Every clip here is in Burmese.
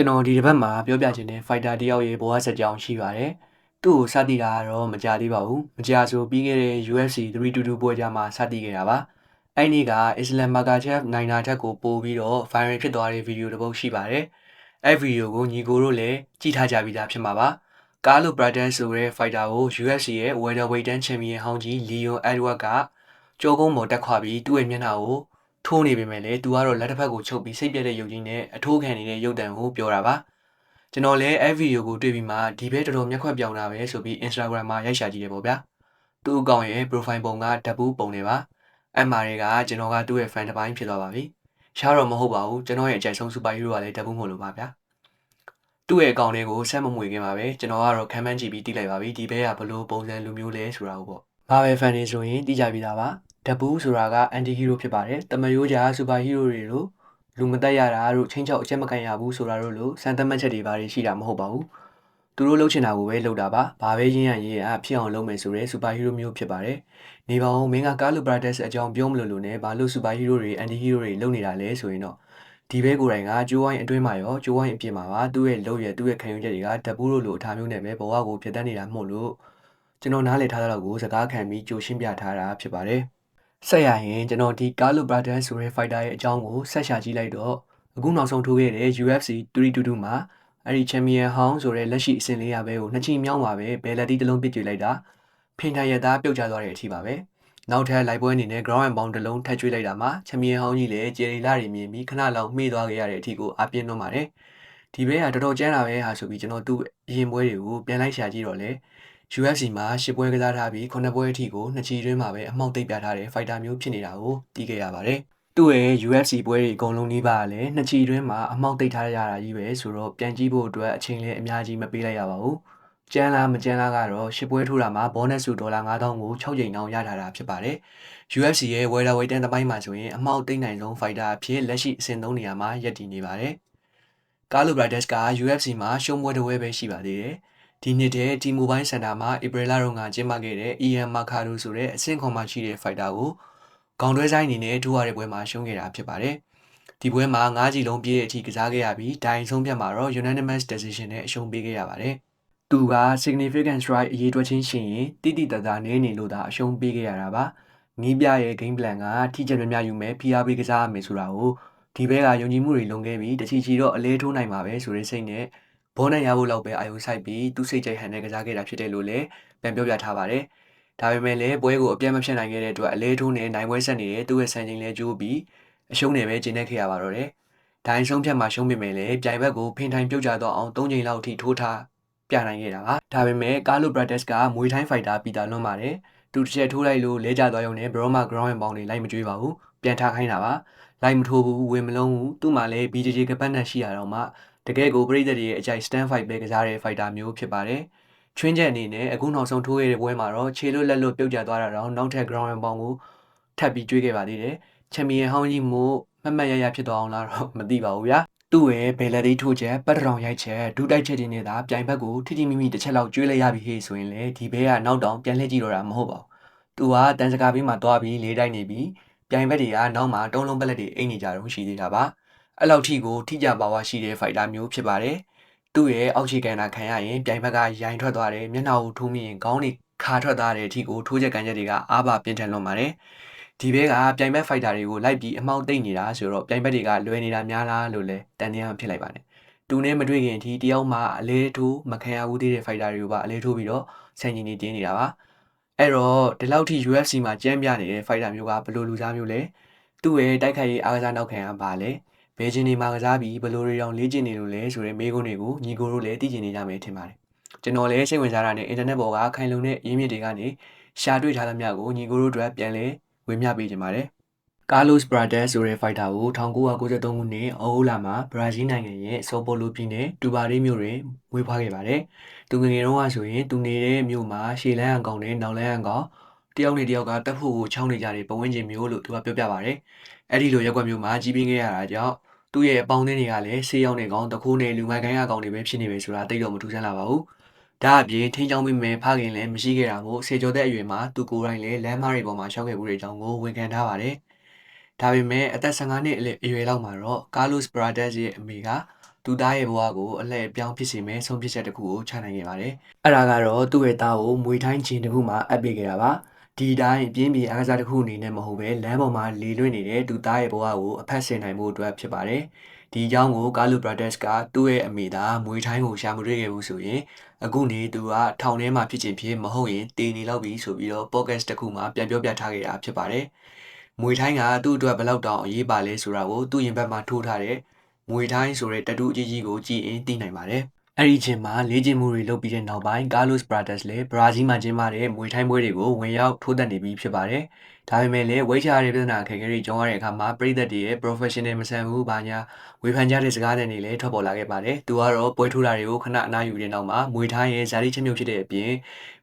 ကျွန်တော်ဒီတစ်ပတ်မှာပြောပြချင်တဲ့ fighter တယောက်ရဲ့ဘဝစကြောင်းရှိပါတယ်။သူ့ကိုစတင်တာကတော့မကြသေးပါဘူး။မကြာဆိုပြီးခဲ့တဲ့ UFC 322ပွဲကြမှာစတင်ခဲ့တာပါ။အဲ့ဒီက Islam Makhachev နိုင်တာထက်ကိုပိုပြီးတော့ viral ဖြစ်သွားတဲ့ဗီဒီယိုတစ်ပုဒ်ရှိပါတယ်။အဲ့ဗီဒီယိုကိုညီကိုတို့လည်းကြည့်ထားကြပြီးသားဖြစ်မှာပါ။ Carlo Braden ဆိုတဲ့ fighter ကို UFC ရဲ့ welterweight champion ဟောင်းကြီး Leon Edward ကကြောကုန်းပေါ်တက်ခွာပြီးသူ့ရဲ့မျက်နှာကို ထိုးနေပေမဲ့လည်းသူကတော့လက်တစ်ဖက်ကိုချုပ်ပြီးစိတ်ပြက်တဲ့ရုပ်ကြီးနဲ့အထိုးခံနေတဲ့ရုပ်တံကိုပြောတာပါကျွန်တော်လည်းအဲ့ဗီဒီယိုကိုတွေ့ပြီးမှဒီဘဲတော်တော်မျက်ခွက်ပြောင်တာပဲဆိုပြီး Instagram မှာရိုက်ရှာကြည့်တယ်ပေါ့ဗျာသူ့အကောင့်ရဲ့ profile ပုံကဓာတ်ပူးပုံနေပါအဲ့မှာတွေကကျွန်တော်ကသူ့ရဲ့ fan တစ်ပိုင်းဖြစ်သွားပါပြီရှားတော့မဟုတ်ပါဘူးကျွန်တော်ရဲ့အကြိုက်ဆုံး super hero ကလည်းဓာတ်ပူးမို့လို့ပါဗျာသူ့ရဲ့အကောင့်လေးကိုဆက်မမွေခင်ပါပဲကျွန်တော်ကတော့ comment ကြည့်ပြီးတိလိုက်ပါပြီဒီဘဲကဘလို့ပုံစံလူမျိုးလဲဆိုတာကိုပေါ့ဘာပဲ fan တွေဆိုရင်တိကြပြီးသားပါ ဓာတ်ပူးဆိုတာက anti hero ဖြစ်ပါတယ်တမယိုးကြာ super hero တွေလို့လူမတက်ရတာတို့ချင်းချောက်အချက်မကန်ရဘူးဆိုတာတို့လို့စံတမတ်ချက်တွေဘာတွေရှိတာမဟုတ်ပါဘူးသူတို့လှုပ်ချင်တာကိုပဲလှုပ်တာပါဘာပဲရင်းရရေးရဖြစ်အောင်လုပ်မယ်ဆိုရဲ super hero မျိုးဖြစ်ပါတယ်နေပါအောင်မင်းကကားလူပရိုက်တက်စ်အကြောင်းပြောမလို့လို့ ਨੇ ဘာလို့ super hero တွေ anti hero တွေလုပ်နေတာလဲဆိုရင်တော့ဒီဘဲကိုယ်တိုင်ကကျိုးဝိုင်းအတွင်းမှာရောကျိုးဝိုင်းအပြင်မှာပါသူ့ရဲ့လုပ်ရသူ့ရဲ့ခံယူချက်တွေကဓာတ်ပူးလို့လို့အထားမျိုးနဲ့ပဲဘဝကိုဖြစ်တတ်နေတာမဟုတ်လို့ကျွန်တော်နားလည်ထားတဲ့လောက်ကိုစကားခံပြီးကြိုရှင်းပြထားတာဖြစ်ပါတယ် ဆက်ရရင်ကျွန်တော်ဒီကာလိုဘရာဒန်ဆိုတဲ့ fighter ရဲ့အကြောင်းကိုဆက်ရှာကြည့်လိုက်တော့အခုနောက်ဆုံးထိုးခဲ့တဲ့ UFC 322မှာအဲ့ဒီချန်ပီယံဟောင်းဆိုတဲ့လက်ရှိအဆင့်လေးရပဲကိုနှစ်ချီမြောင်းပါပဲဘယ်လက်တီးတစ်လုံးပစ်ကြွေလိုက်တာဖင်ထိုင်ရသားပြုတ်ကျသွားတဲ့အထိပါပဲနောက်ထပ်လိုက်ပွဲအနေနဲ့ ground and pound တစ်လုံးထပ်ကျွေးလိုက်တာမှာချန်ပီယံဟောင်းကြီးလည်းဂျယ်ရီလာတွေမြင်ပြီးခဏလောက်မှေးသွားခဲ့ရတဲ့အထိကိုအပြင်းလွန်ပါတယ်ဒီဘဲကတော်တော်ကျန်းတာပဲဟာဆိုပြီးကျွန်တော်သူ့အရင်ပွဲတွေကိုပြန်လိုက်ရှာကြည့်တော့လေ UFC မှာ၈ပွဲကစားထားပြီး9ပွဲအထိကိုနှစ်ချီတွင်းမှာပဲအမှောက်သိပ်ပြထားတဲ့ fighter မျိုးဖြစ်နေတာကိုသိခဲ့ရပါတယ်။သူ့ရဲ့ UFC ပွဲတွေအကုန်လုံးကြီးပါလည်းနှစ်ချီတွင်းမှာအမှောက်သိပ်ထားရတာကြီးပဲဆိုတော့ပြန်ကြည့်ဖို့အတွက်အချိန်လည်းအများကြီးမပေးလိုက်ရပါဘူး။ကျန်းလားမကျန်းလားကတော့၈ပွဲထိုးတာမှာ bonus စုဒေါ်လာ9000ကို6ချိန်တောင်ရထားတာဖြစ်ပါတယ်။ UFC ရဲ့ welterweight တန်းတစ်ပိုင်းမှာဆိုရင်အမှောက်သိပ်နိုင်ဆုံး fighter အဖြစ်လက်ရှိအဆင့်3နေရာမှာရပ်တည်နေပါတယ်။ Carlo Brades က UFC မှာရှုံးပွဲတစ်ပွဲပဲရှိပါသေးတယ်။ ဒီနှစ်တည်း T-Mobile Center မှာဧပြီလတုန်းကကျင်းပခဲ့တဲ့ Ian Makaro ဆိုတဲ့အဆင့်ခွန်မှရှိတဲ့ fighter ကိုခေါင်းတွဲဆိုင်အနေနဲ့ထိုးရတဲ့ပွဲမှာရှုံးခဲ့တာဖြစ်ပါတယ်။ဒီပွဲမှာ၅ကြီးလုံးပြည့်တဲ့အထိကစားခဲ့ရပြီးဒိုင်ဆုံးဖြတ်မှာတော့ unanimous decision နဲ့အရှုံးပေးခဲ့ရပါတယ်။သူက significant strike အရေးတွက်ချင်းရှင်ရင်တိတိတတ်တာနေနေလို့သာအရှုံးပေးခဲ့ရတာပါ။နီးပြရဲ့ game plan ကထိချက်များများယူမယ် PR ပေးကစားရမယ်ဆိုတာကိုဒီဘဲကယုံကြည်မှုတွေလုံခဲ့ပြီးတချီချီတော့အလဲထိုးနိုင်မှာပဲဆိုတဲ့စိတ်နဲ့ ဘောနဲ့ရဖို့လောက်ပဲအာယုံဆိုင်ပြီးသူ့စိတ်ကြိုက်ဟန်နဲ့ကစားခဲ့တာဖြစ်တယ်လို့လည်းပြန်ပြောပြထားပါတယ်။ဒါပေမဲ့လည်းပွဲကိုအပြတ်မဖြစ်နိုင်ခဲ့တဲ့အတွက်အလဲထိုးနဲ့နိုင်ပွဲဆက်နေတဲ့သူ့ရဲ့ဆန်ချိန်လဲကျိုးပြီးအရှုံးနဲ့ပဲကျင်းနေခဲ့ရပါတော့တယ်။ဒိုင်းဆုံးဖြတ်မှာရှုံးပေမဲ့လည်းပြိုင်ဘက်ကိုဖင်ထိုင်ပြုတ်ကျတော့အောင်၃ချိန်လောက်ထိထိုးထားပြနိုင်ခဲ့တာပါ။ဒါပေမဲ့ကာလိုဘရတ်တက်ကမွေထိုင်းဖိုက်တာပီတာလွန်ပါတယ်။သူတစ်ချက်ထိုးလိုက်လို့လဲကျသွားရုံနဲ့ဘရောမာဂရောင်းဝင်ပေါင်းတွေလိုက်မကြွေးပါဘူး။ပြန်ထားခိုင်းတာပါ။လိုက်မထိုးဘူးဝင်မလုံးဘူးသူ့မှာလည်း BJJ ကပတ်နဲ့ရှိရတော့မှတကယ်ကိုပရိသတ်တွေရဲ့အကြိုက် stand fight ပဲကစားတဲ့ fighter မျိုးဖြစ်ပါတယ်။ချွင်းချက်အနေနဲ့အခုနောက်ဆုံးထိုးခဲ့တဲ့ပွဲမှာတော့ခြေလွတ်လက်လွတ်ပြုတ်ကျသွားတာတော့နောက်ထပ် ground and pound ကိုထပ်ပြီးကျွေးခဲ့ပါသေးတယ်။ချန်ပီယံဟောင်းကြီးမို့မတ်မတ်ရရဖြစ်သွားအောင်လားတော့မသိပါဘူးဗျာ။သူ့ရဲ့ဘယ်လက်ဒီထိုးချက်ပတ်တောင်ရိုက်ချက်ဒူးတိုက်ချက်တွေနဲ့သာပြိုင်ဘက်ကိုထိထိမိမိတစ်ချက်လောက်ကျွေးလိုက်ရပြီဟေ့ဆိုရင်လေဒီဘဲကနောက်တောင်ပြန်လှည့်ကြည့်တော့တာမဟုတ်ပါဘူး။သူကတန်စကားဘေးမှာတွားပြီးလေးတိုက်နေပြီးပြိုင်ဘက်တွေကနောက်မှာတုံးလုံးပလက်တွေအိတ်နေကြတော့ရှိသေးတာပါ။ အဲ့လောက်ထိကိုထိကြပါဝါရှိတဲ့ fighter မျိုးဖြစ်ပါတယ်။သူ့ရဲ့အောက်ခြေကန်တာခံရရင်ပြိုင်ဘက်ကရိုင်ထွက်သွားတယ်မျက်နှာကိုထိုးမိရင်ခေါင်းတွေခါထွက်သွားတဲ့အထိကိုထိုးချက်ကန်ချက်တွေကအားပါပြင်းထန်လွန်ပါတယ်ဒီဘဲကပြိုင်ဘက်ဖိုက်တာတွေကိုလိုက်ပြီးအမောက်တိတ်နေတာဆိုတော့ပြိုင်ဘက်တွေကလွယ်နေတာများလားလို့လည်းတန်တရားဖြစ်လိုက်ပါတယ်သူနဲ့မတွေ့ခင်အထိတယောက်မှအလဲထိုးမခံရဘူးသေးတဲ့ဖိုက်တာတွေကိုပါအလဲထိုးပြီးတော့ဆန်ကြီးနေတင်းနေတာပါအဲ့တော့ဒီလောက်ထိ UFC မှာကြမ်းပြနေတဲ့ဖိုက်တာမျိုးကဘယ်လိုလူစားမျိုးလဲသူ့ရဲ့တိုက်ခိုက်ရေးအားကစားနောက်ခံကပါလဲ ဘယ်ချင်းနေမှာကစားပြီးဘယ်လိုတွေတောင်လေ့ကျင့်နေလို့လဲဆိုတဲ့မေးခွန်းတွေကိုညီကိုတို့လည်းသိကျင်နေကြမယ်ထင်ပါတယ်ကျွန်တော်လည်းစိတ်ဝင်စားတာနဲ့အင်တာနက်ပေါ်ကခိုင်လုံတဲ့ရင်းမြစ်တွေကနေရှာတွေ့ထားသမျှကိုညီကိုတို့အတွက်ပြန်လဲဝေမျှပေးကြပါတယ်ကာလိုစ်ဘရာဒက်ဆိုတဲ့ဖိုက်တာကို1993ခုနှစ်အော်ဟိုလာမှာဘရာဇီးနိုင်ငံရဲ့ဆောပိုလိုပြည်နယ်တူဘာရီမြို့တွင်မွေးဖွားခဲ့ပါတယ်။သူငယ်ငယ်တုန်းကဆိုရင်သူနေတဲ့မြို့မှာရှေလန်းအကောင်နဲ့နောက်လန်းအကောင်တယောက်နဲ့တယောက်ကတက်ဖို့ကိုချောင်းနေကြတဲ့ပဝန်းကျင်မျိုးလို့သူကပြောပြပါတယ်။အဲ့ဒီလိုရက်ွက်မျိုးမှာကြီးပြင်းခဲ့ရတာကြောင့် သူ့ရဲ့အပေါင်းအသင်းတွေကလည်းဆေးရောက်နေကောင်တခိုးနဲ့လူမိုက်ကိုင်းအကောင်တွေပဲဖြစ်နေပဲဆိုတာသိတော့မထူးဆန်းလာပါဘူး။ဒါအပြင်ထိန်းချောင်းမိမယ်ဖခင်လည်းမရှိခဲ့တာမို့ဆေကျော်တဲ့အရွယ်မှာသူကိုယ်တိုင်လည်းလမ်းမတွေပေါ်မှာရှောက်ခဲ့မှုတွေအကြောင်းကိုဝန်ခံထားပါတယ်။ဒါပေမဲ့အသက်15နှစ်အရွယ်လောက်မှာတော့ကာလိုစ်ဘရာဒက်စ်ရဲ့အမေကသူသားရဲ့ဘဝကိုအလှည့်ပြောင်းဖြစ်စေမဲ့ဆုံးဖြတ်ချက်တစ်ခုကိုချနိုင်ခဲ့ပါတယ်။အဲ့ဒါကတော့သူ့ရဲ့သားကိုမွေထိုင်းခြင်းတစ်ခုမှအပ်ပေးခဲ့တာပါ။ ဒီတိုင်းပြင်းပြအားကစားတစ်ခုအနေနဲ့မဟုတ်ပဲလမ်းပေါ်မှာလေလွင့်နေတဲ့သူသားရဲ့ဘဝကိုအဖက်ဆင်နိုင်မှုအတွက်ဖြစ်ပါတယ်။ဒီအကြောင်းကိုကာလူဘရာဒက်စ်ကသူ့ရဲ့အမိသားမွေထိုင်းကိုရှာမတွေ့ခဲ့ဘူးဆိုရင်အခုနေသူကထောင်ထဲမှာဖြစ်ခြင်းဖြစ်မဟုတ်ရင်တည်နေလောက်ပြီဆိုပြီးတော့ podcast တစ်ခုမှာပြန်ပြောပြထားခဲ့တာဖြစ်ပါတယ်။မွေထိုင်းကသူ့အတွက်ဘယ်လောက်တောင်အရေးပါလဲဆိုတာကိုသူ့ရင်ဘတ်မှာထိုးထားတဲ့မွေထိုင်းဆိုတဲ့တတူအကြီးကြီးကိုကြည်အင်းသိနိုင်ပါတယ်။ အဲ့ဒီချိန်မှာလေ့ကျင့်မှုတွေလုပ်ပြီးတဲ့နောက်ပိုင်းကာလိုစ်ဘရာဒက်စ်လည်းဘရာဇီးမှာကျင်းပတဲ့မွေထိုင်းပွဲတွေကိုဝင်ရောက်ထိုးသက်နေပြီးဖြစ်ပါတယ်။ဒါပေမဲ့လည်းဝိတ်ချရတဲ့ပြဿနာအခက်အခဲတွေကြုံရတဲ့အခါမှာပြည်သက်တွေရဲ့ professional မဆန်ဘူးဘာညာဝေဖန်ကြတဲ့စကားတွေနဲ့လည်းထွက်ပေါ်လာခဲ့ပါတယ်။သူကတော့ပွဲထိုးတာတွေကိုခဏအနားယူတဲ့နောက်မှာမွေထိုင်းရဲ့ဇာတိချင်းမြုပ်ဖြစ်တဲ့အပြင်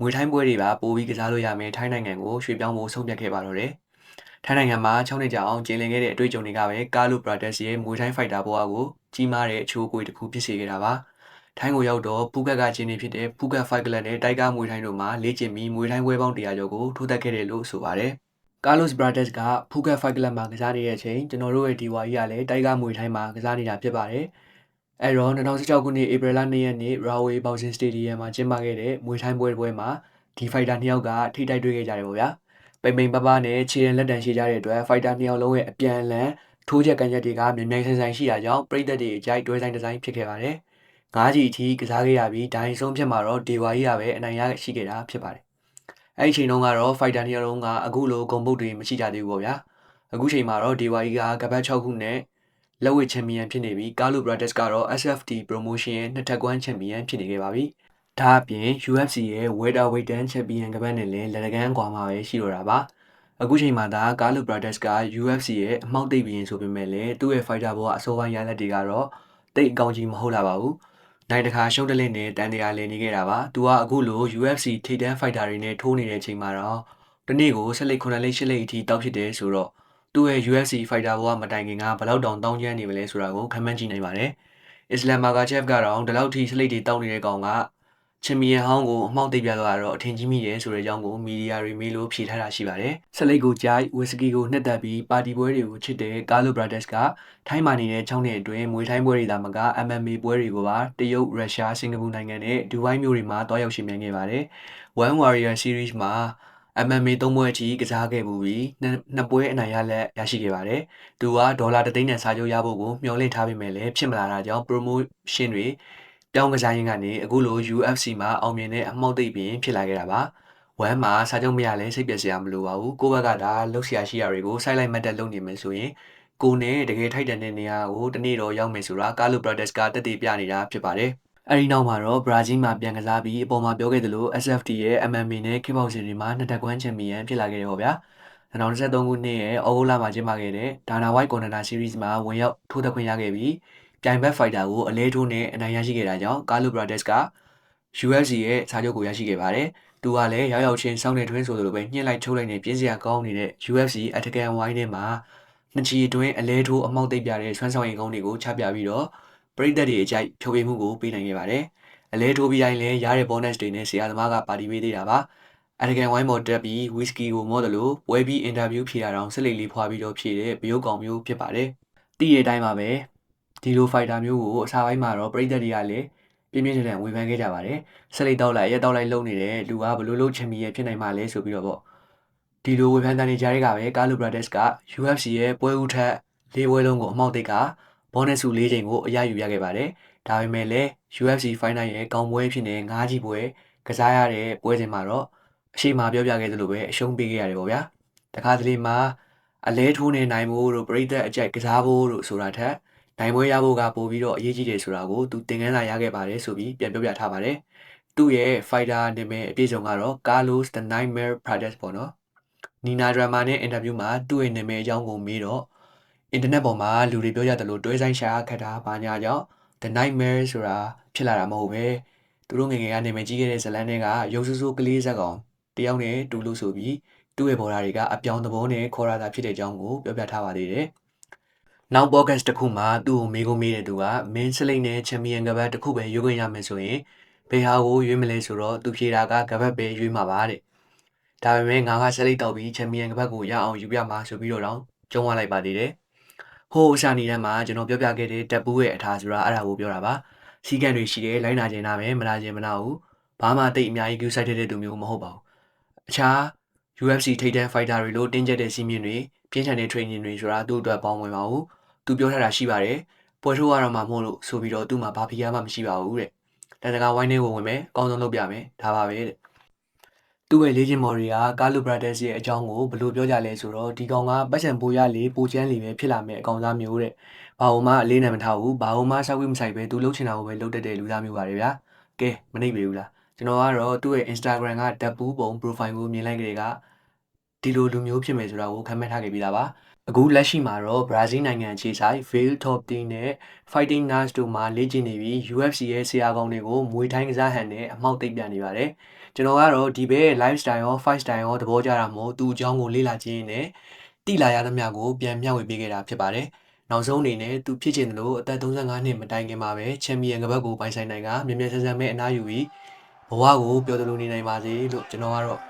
မွေထိုင်းပွဲတွေပါပိုပြီးကစားလို့ရမယ်ထိုင်းနိုင်ငံကိုရွှေ့ပြောင်းဖို့ဆုံးဖြတ်ခဲ့ပါတော့တယ်။ထိုင်းနိုင်ငံမှာ6နှစ်ကြာအောင်ကျင်းလည်ခဲ့တဲ့အတွေ့အကြုံတွေကပဲကာလိုဘရာဒက်စ်ရဲ့မွေထိုင်းဖိုက်တာဘဝကိုကြီးမားတဲ့အချိုးအကွေတစ်ခုဖြစ်စေခဲ့တာပါ။ ထိုင်းကိုရောက်တော့ဖူးကက်ကချင်းနေဖြစ်တဲ့ဖူးကက်ဖိုက်ကလတ်နဲ့တိုက်ကားမွေထိုင်းတို့မှာလေ့ကျင့်ပြီးမွေထိုင်းပွဲပေါင်း100ကျော်ကိုထိုးသက်ခဲ့တယ်လို့ဆိုပါတယ်။ကာလိုစ်ဘရာဒက်စ်ကဖူးကက်ဖိုက်ကလတ်မှာကစားနေတဲ့အချိန်ကျွန်တော်တို့ရဲ့ဒီဝါကြီးကလည်းတိုက်ကားမွေထိုင်းမှာကစားနေတာဖြစ်ပါတယ်။အဲတော့2016ခုနှစ်ဧပြီလ2ရက်နေ့ရာဝေးဘောက်ဆင်စတေဒီယမ်မှာကျင်းပခဲ့တဲ့မွေထိုင်းပွဲပွဲမှာဒီဖိုက်တာနှစ်ယောက်ကထိတိုက်တွေ့ခဲ့ကြတယ်ပေါ့ဗျာ။ပိန်ပိန်ပပနဲ့ခြေရင်လက်တံရှိကြတဲ့အတွက်ဖိုက်တာနှစ်ယောက်လုံးရဲ့အပြန်အလှန်ထိုးချက်ကန်ချက်တွေကမြန်မြန်ဆန်ဆန်ရှိတာကြောင့်ပြည်သက်တွေအကြိုက်တွဲဆိုင်ဒီဇိုင်းဖြစ်ခဲ့ပါတယ်။ ငါးကြီးအထိကစားခဲ့ရပြီးဒိုင်းဆုံးဖြစ်မှာတော့ဒေဝါကြီးကပဲအနိုင်ရရှိခဲ့တာဖြစ်ပါတယ်။အဲ့ဒီချိန်တုန်းကတော့ fighter နှစ်ယောက်လုံးကအခုလိုဂုံပုတ်တွေမရှိကြသေးဘူးပေါ့ဗျာ။အခုချိန်မှာတော့ဒေဝါကြီးကကပတ်6ခုနဲ့လက်ဝှေ့ချန်ပီယံဖြစ်နေပြီးကာလိုဘရာဒက်စ်ကတော့ SFT promotion ရဲ့နှစ်ထပ်ကွမ်းချန်ပီယံဖြစ်နေခဲ့ပါပြီ။ဒါအပြင် UFC ရဲ့ welterweight ချန်ပီယံကပတ်နဲ့လည်းလက်တကန်းကွာမှာပဲရှိတော့တာပါ။အခုချိန်မှာဒါကာလိုဘရာဒက်စ်က UFC ရဲ့အမှောက်သိပ်ဘရင်ဆိုပေမဲ့လည်းသူ့ရဲ့ fighter ဘောကအစိုးပိုင်းရလက်တွေကတော့တိတ်အကောင်းကြီးမဟုတ်လာပါဘူး။ နိုင်တခါရှုံးတလင်းနဲ့တန်တရားလည်နေခဲ့တာပါ။သူကအခုလို UFC ထိပ်တန်း fighter တွေနဲ့ထိုးနေတဲ့ချိန်မှာတော့ဒီနေ့ကိုဆက်လက်9လိပ်10လိပ်အထိတောက်ဖြစ်တယ်ဆိုတော့သူ့ရဲ့ UFC fighter ဘောကမတိုင်ခင်ကဘယ်လောက်တောင်တောင်းကျမ်းနေမလဲဆိုတာကိုခန့်မှန်းကြည့်နိုင်ပါတယ်။အစ္စလမ်မာဂါချက်ကတော့ဒီလောက်ထိစလိတ်တွေတောက်နေတဲ့ကောင်က ချန်ပီယံဟောင်းကိုအမှောက်သိပ်ပြသွားတော့အထင်ကြီးမိတယ်ဆိုတဲ့အကြောင်းကိုမီဒီယာတွေမေးလို့ဖြေထားတာရှိပါတယ်။ဆက်လိတ်ကိုကြိုက်ဝီစကီကိုနှစ်သက်ပြီးပါတီပွဲတွေကိုချစ်တဲ့ကာလိုဘရာဒက်စ်ကထိုင်းမာနေတဲ့6နှစ်အတွင်းမွေထိုင်းပွဲတွေသာမက MMA ပွဲတွေကိုပါတရုတ်၊ရုရှား၊စင်ကာပူနိုင်ငံနဲ့ဒူဘိုင်းမြို့တွေမှာတွားရောက်ရှင်မြန်ခဲ့ပါတယ်။ One Warrior Series မှာ MMA သုံးပွဲအထိကစားခဲ့မှုပြီးနှစ်ပွဲအနိုင်ရလက်ရရှိခဲ့ပါတယ်။သူကဒေါ်လာ3သိန်းနဲ့စာချုပ်ရဖို့ကိုမျှော်လင့်ထားပေမဲ့လည်းဖြစ်မလာတာကြောင့် promotion တွေ ပြောင်းကစားရင်းကနေအခုလို UFC မှာအောင်မြင်တဲ့အမှောက်သိပ်ပင်ဖြစ်လာခဲ့တာပါ။ဝမ်းမှာစာချုပ်မရလဲစိတ်ပျက်စရာမလိုပါဘူး။ကိုယ့်ဘက်ကဒါလှုပ်ရှားရှိရတွေကိုစိုက်လိုက်မှတ်တက်လုပ်နေမယ်ဆိုရင်ကိုနဲ့တကယ်ထိုက်တန်တဲ့နေရာကိုတနေ့တော့ရောက်မယ်ဆိုတာကာလိုဘရာဒက်စ်ကတက်တည်ပြနေတာဖြစ်ပါတယ်။အဲဒီနောက်မှာတော့ဘရာဇီးမှာပြန်ကစားပြီးအပေါ်မှာပြောခဲ့သလို SFT ရဲ့ MMA နဲ့ kickboxing တွေမှာနှစ်တက်ကွမ်းချန်ပီယံဖြစ်လာခဲ့တယ်ပေါ့ဗျာ။2023ခုနှစ်ရဲ့ဩဂုတ်လမှာကျင်းပခဲ့တဲ့ Dana White Contender Series မှာဝင်ရောက်ထိုးသက်ခွင့်ရခဲ့ပြီး ပြိုင်ဘက်ဖိုက်တာကိုအလဲထိုးနဲ့အနိုင်ရရှိခဲ့တာကြောင့်ကာလိုဘရာဒက်စ်က UFC ရဲ့စာချုပ်ကိုရရှိခဲ့ပါတယ်။သူကလည်းရောက်ရောက်ချင်းစောင်းနေတွင်းဆိုလိုပဲညှစ်လိုက်ချုပ်လိုက်နေပြင်းစရာကောင်းနေတဲ့ UFC အထက်ကန်ဝိုင်းထဲမှာနှစ်ချီအတွင်းအလဲထိုးအမောက်သိပ်ပြတဲ့ဆွမ်းဆောင်ရည်ကောင်းတွေကိုချပြပြီးတော့ပြည်သက်တွေအကြိုက်ဖြိုပေးမှုကိုပေးနိုင်ခဲ့ပါတယ်။အလဲထိုးပြီးတိုင်းလည်းရတဲ့ bonus တွေနဲ့ဆရာသမားကပါတီပေးသေးတာပါ။အထက်ကန်ဝိုင်းပေါ်တက်ပြီးဝီစကီကိုမော့တယ်လို့ဝဲပြီးအင်တာဗျူးဖြေတာတောင်ဆက်လက်လေးဖွာပြီးတော့ဖြေတဲ့ဘယုတ်ကောင်မျိုးဖြစ်ပါတယ်။တီးရဲ့အတိုင်းပါပဲ ဒီလိုဖိုက်တာမျိုးကိုအစားပိုင်းမှာတော့ပြည်သက်တွေကလည်းပြင်းပြင်းထန်ထန်ဝေဖန်ခဲ့ကြပါတယ်ဆက်လက်တောက်လိုက်ရက်တောက်လိုက်လုံနေတဲ့လူကဘလို့လို့ချန်ပီယံဖြစ်နိုင်မှာလဲဆိုပြီးတော့ပေါ့ဒီလိုဝေဖန်တန်နေကြတဲ့ကပဲကာလိုဘရာဒက်စ်က UFC ရဲ့ပွဲဦးထက်၄ပွဲလုံးကိုအမောက်တိတ်ကဘောနက်စု၄ချိန်ကိုအရယူရခဲ့ပါတယ်ဒါပေမဲ့လည်း UFC Final ရဲ့ကောင်းပွဲဖြစ်နေ၅ကြီးပွဲကစားရတဲ့ပွဲစဉ်မှာတော့အရှိမပြောပြခဲ့သလိုပဲအရှုံးပေးခဲ့ရတယ်ပေါ့ဗျာတခါတလေမှာအလဲထိုးနေနိုင်ဖို့တို့ပြိသက်အကြိုက်ကစားဖို့တို့ဆိုတာထက် နိုင်ပွဲရဖို့ကပိုပြီးတော့အရေးကြီးတယ်ဆိုတာကိုသူသင်ခန်းစာရခဲ့ပါတယ်ဆိုပြီးပြန်ပြောပြထားပါတယ်။သူ့ရဲ့ fighter နာမည်အပြည့်စုံကတော့ Carlos the Nightmare Pradesh ပေါ့နော်။ Nina Drama နဲ့ interview မှာသူ့ရဲ့နာမည်အကြောင်းကိုမေးတော့အင်တာနက်ပေါ်မှာလူတွေပြောရတယ်လို့တွဲဆိုင်ရှာခတ်တာဘာညာကြောင့် the nightmare ဆိုတာဖြစ်လာတာမဟုတ်ပဲသူတို့ငငယ်ကနာမည်ကြီးခဲ့တဲ့ဇလန်တွေကရုပ်ဆူဆူကလေးဇက်ကောင်တယောက်နဲ့တူလို့ဆိုပြီးသူ့ရဲ့ဘော်ဒါတွေကအပြောင်းသဘောနဲ့ခေါ်ရတာဖြစ်တဲ့အကြောင်းကိုပြောပြထားပါသေးတယ်။ နောက် podcast တစ်ခုမှာသူ့ကိုမေးခွန်းမေးတဲ့သူကမင်းစလိတ်နဲ့ချန်ပီယံကပတ်တစ်ခုပဲရွေးခွင့်ရမယ်ဆိုရင်ဘယ်ဟာကိုရွေးမလဲဆိုတော့သူဖြေတာကကပတ်ပဲရွေးမှာပါတဲ့ဒါပေမဲ့ငါကစလိတ်တောက်ပြီးချန်ပီယံကပတ်ကိုရအောင်ယူပြမှာဆိုပြီးတော့တောင်ကြုံရလိုက်ပါသေးတယ်ဟိုရှာနေတန်းမှာကျွန်တော်ပြောပြခဲ့တဲ့တက်ပူးရဲ့အထားဆိုတာအဲ့ဒါကိုပြောတာပါစီကံတွေရှိတယ်လိုင်းနာကျင်နာမယ်မနာကျင်မနာဘူးဘာမှတိတ်အများကြီး view site တဲ့သူမျိုးမဟုတ်ပါဘူးအခြား UFC ထိပ်တန်း fighter တွေလို့တင်းကျပ်တဲ့စီးမြင့်တွေပြင်းထန်တဲ့ training တွေဆိုတာသူ့အတွက်ပေါင်းဝင်ပါဘူး သူပြောထားတာရှိပါတယ်ပွဲထိုးရတော့မှမဟုတ်လို့ဆိုပြီးတော့သူ့မှာဘာဖိအားမှမရှိပါဘူးတဲ့တန်တကာဝိုင်းထဲကိုဝင်မယ်အကောင်းဆုံးလုပ်ပြမယ်ဒါပါပဲတဲ့သူ့ရဲ့လေ့ကျင့်မော်တွေကကာလိုဘရာဒက်စ်ရဲ့အကြောင်းကိုဘယ်လိုပြောကြလဲဆိုတော့ဒီကောင်ကပတ်စံပိုးရလေပိုချမ်းလေပဲဖြစ်လာမယ်အကောင်သားမျိုးတဲ့။ဘာလို့မှအလေးနဲ့မထားဘူး။ဘာလို့မှစောက်ဝိမဆိုင်ပဲသူလှုပ်ချင်တာကိုပဲလှုပ်တတ်တဲ့လူသားမျိုးပါတယ်ဗျာ။ကဲမနှိပ်ပေဘူးလား။ကျွန်တော်ကတော့သူ့ရဲ့ Instagram ကဓာတ်ပူးပုံ profile ကိုမြင်လိုက်ကြတဲ့ကဒီလိုလူမျိုးဖြစ်မယ်ဆိုတာကိုခံမှန်းထားခဲ့ပြီးသားပါ။ အခုလက်ရှိမှာတော့ Brazil နိုင်ငံခြေဆိုင် Vale Top Team နဲ့ Fighting Nerds တို့မှာလေ့ကျင့်နေပြီး UFC ရဲ့ဆရာကောင်းတွေကိုမွေထိုင်းကစားဟန်နဲ့အမှောက်သိပ်ပြန်နေပါတယ်။ကျွန်တော်ကတော့ဒီဘက် lifestyle ရော fight style ရောသဘောကျတာမို့သူအကြောင်းကိုလေ့လာခြင်းနဲ့တိလာရသမျှကိုပြန်မျှဝေပေးခဲ့တာဖြစ်ပါတယ်။နောက်ဆုံးအနေနဲ့သူဖြစ်ချင်တယ်လို့အသက်35နှစ်မတိုင်ခင်မှာပဲချန်ပီယံကပတ်ကိုပိုင်ဆိုင်နိုင်ကမြန်မြန်ဆန်ဆန်ပဲအနားယူပြီးဘဝကိုပျော်သလိုနေနိုင်ပါစေလို့ကျွန်တော်ကတော့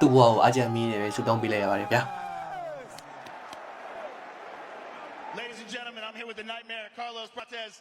သူ့ဘဝကိုအားကျမီးနေပဲဆုတောင်းပေးလိုက်ရပါတယ်ဗျာ။ with the Nightmare, Carlos Prates.